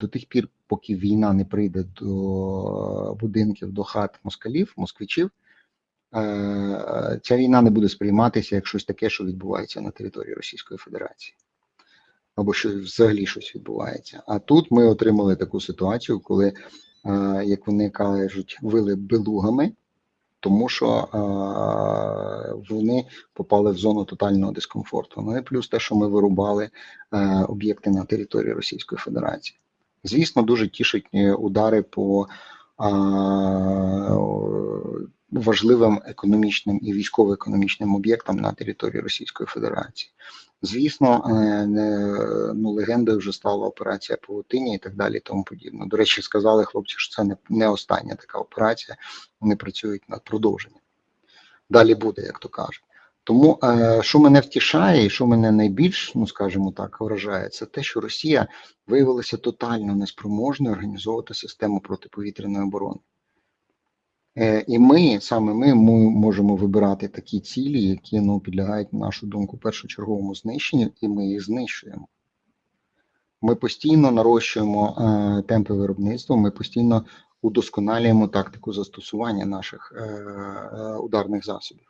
до тих пір, поки війна не прийде до будинків, до хат москалів, москвичів, е, ця війна не буде сприйматися як щось таке, що відбувається на території Російської Федерації. Або що взагалі щось відбувається. А тут ми отримали таку ситуацію, коли, е, як вони кажуть, вили белугами, тому що е, вони попали в зону тотального дискомфорту. Ну і плюс те, що ми вирубали е, об'єкти на території Російської Федерації. Звісно, дуже тішать е, удари по е, важливим економічним і військово-економічним об'єктам на території Російської Федерації. Звісно, е, не, ну, легендою вже стала операція Павутині і так далі, і тому подібне. До речі, сказали хлопці, що це не, не остання така операція. Вони працюють над продовженням. Далі буде, як то кажуть. Тому, е, що мене втішає, і що мене найбільш, ну скажімо так, вражає, це те, що Росія виявилася тотально неспроможною організовувати систему протиповітряної оборони. Е, і ми, саме ми, можемо вибирати такі цілі, які ну, підлягають, на нашу думку, першочерговому знищенню, і ми їх знищуємо. Ми постійно нарощуємо е, темпи виробництва, ми постійно удосконалюємо тактику застосування наших е, е, ударних засобів.